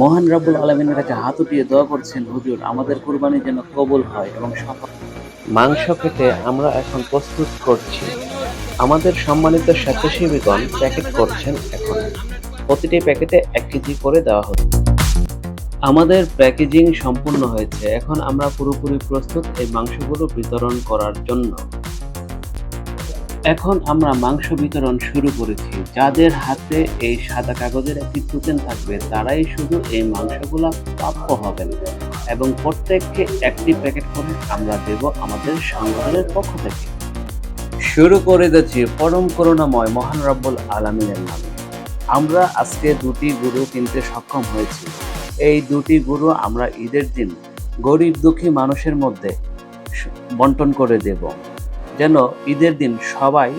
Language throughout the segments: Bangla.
মহান রাব্বুল আলমিনের কাছে হাত উঠিয়ে দোয়া করছেন, হুজুর, আমাদের কোরবানি যেন কবুল হয় এবং সফল মাংস কেটে আমরা এখন প্রস্তুত করছি। আমাদের সম্মানিত স্বেচ্ছাসেবীগণ প্যাকেট করছেন এখন। প্রতিটি প্যাকেটে এক কেজি করে দেওয়া হচ্ছে। আমাদের প্যাকেজিং সম্পূর্ণ হয়েছে। এখন আমরা পুরোপুরি প্রস্তুত এই মাংসগুলো বিতরণ করার জন্য। এখন আমরা মাংস বিতরণ শুরু করেছি। যাদের হাতে এই সাদা কাগজের একটি টোকেন থাকবে, তারাই শুধু এই মাংসগুলো প্রাপ্য হবেন এবং প্রত্যেককে একটি প্যাকেট করে আমরা দেব আমাদের সংগঠনের পক্ষ থেকে। শুরু করে দিচ্ছি পরম করুণাময় মহান রব্বুল আলমিনের নামে। আমরা আজকে দুটি গরু কিনতে সক্ষম হয়েছি। এই দুটি গরু আমরা ঈদের দিন গরিব দুঃখী মানুষের মধ্যে বন্টন করে দেব। যেন ঈদের দিন সবাই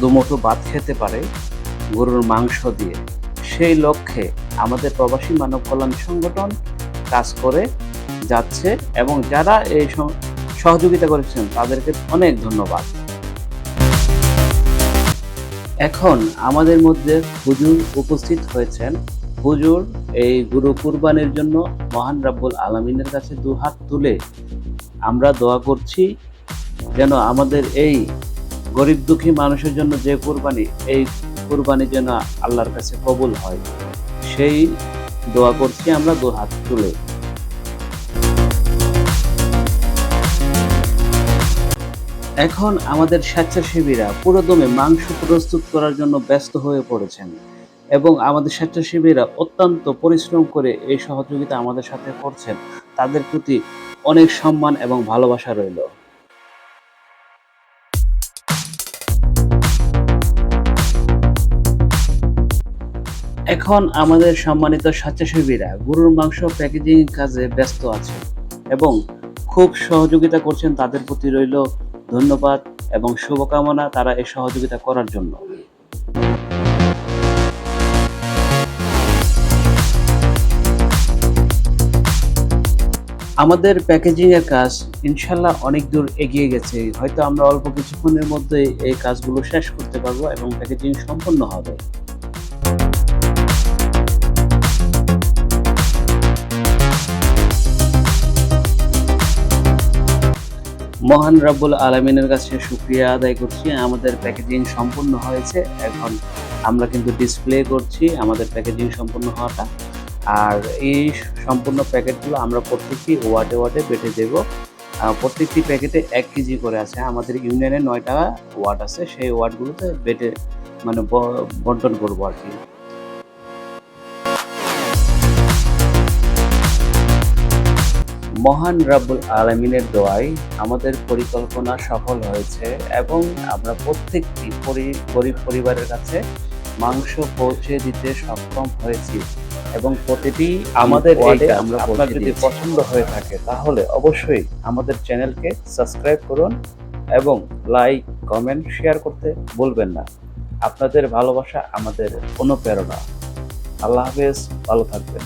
দুমুঠো ভাত খেতে পারে গরুর মাংস দিয়ে। সেই লক্ষ্যে আমাদের প্রবাসী মানব কল্যাণ সংগঠন কাজ করে যাচ্ছে এবং যারা এই সহযোগিতা করেছেন তাদেরকে অনেক ধন্যবাদ। এখন আমাদের মধ্যে হুজুর উপস্থিত হয়েছেন। হুজুর এই গুরু কুরবানির জন্য মহান রাব্বুল আলমিনের কাছে দু হাত তুলে আমরা দোয়া করছি। যেন আমাদের এই গরিব দুঃখী মানুষের জন্য যে কোরবানি, এই কুরবানি যেন আল্লাহর কাছে কবুল হয়, সেই দোয়া করছি আমরা দু হাত তুলে। এখন আমাদের স্বেচ্ছাসেবীরা পুরোদমে মাংস প্রস্তুত করার জন্য ব্যস্ত হয়ে পড়েছেন এবং আমাদের স্বেচ্ছাসেবীরা অত্যন্ত পরিশ্রম করে এই সহযোগিতা আমাদের সাথে করছেন। তাদের প্রতি অনেক সম্মান এবং ভালোবাসা রইল। এখন আমাদের সম্মানিত স্বেচ্ছাসেবীরা গরুর মাংস প্যাকেজিং কাজে ব্যস্ত আছে এবং খুব সহযোগিতা করছেন তাদের প্রতি রইল ধন্যবাদ এবং শুভকামনা তারা এই সহযোগিতা করার জন্য। আমাদের প্যাকেজিং এর কাজ ইনশাল্লাহ অনেক দূর এগিয়ে গেছে। হয়তো আমরা অল্প কিছুক্ষণের মধ্যে এই কাজগুলো শেষ করতে পারব এবং প্যাকেজিং সম্পন্ন হবে। মহান রাব্বুল আলমিনের কাছে শুক্রিয়া আদায় করছি। আমাদের প্যাকেজিং সম্পূর্ণ হয়েছে। এখন আমরা কিন্তু ডিসপ্লে করছি আমাদের প্যাকেজিং সম্পূর্ণ হওয়াটা। আর এই সম্পূর্ণ প্যাকেটগুলো আমরা প্রত্যেকটি ওয়ার্ডে ওয়ার্ডে বেটে দেব। প্রত্যেকটি প্যাকেটে এক কেজি করে আছে। আমাদের ইউনিয়নে নয়টা ওয়ার্ড আছে। সেই ওয়ার্ডগুলোতে বেটে মানে বন্টন করব আর কি। মহান রাব্বুল আলমিনের দোয়ায় আমাদের পরিকল্পনা সফল হয়েছে এবং আমরা প্রত্যেকটি গরিব পরিবারের কাছে মাংস পৌঁছে দিতে সক্ষম হয়েছি এবং প্রতিটি আমাদের আপনার যদি পছন্দ হয়ে থাকে তাহলে অবশ্যই আমাদের চ্যানেলকে সাবস্ক্রাইব করুন এবং লাইক কমেন্ট শেয়ার করতে ভুলবেন না। আপনাদের ভালোবাসা আমাদের অনুপ্রেরণা। আল্লাহ হাফেজ ভালো থাকবেন।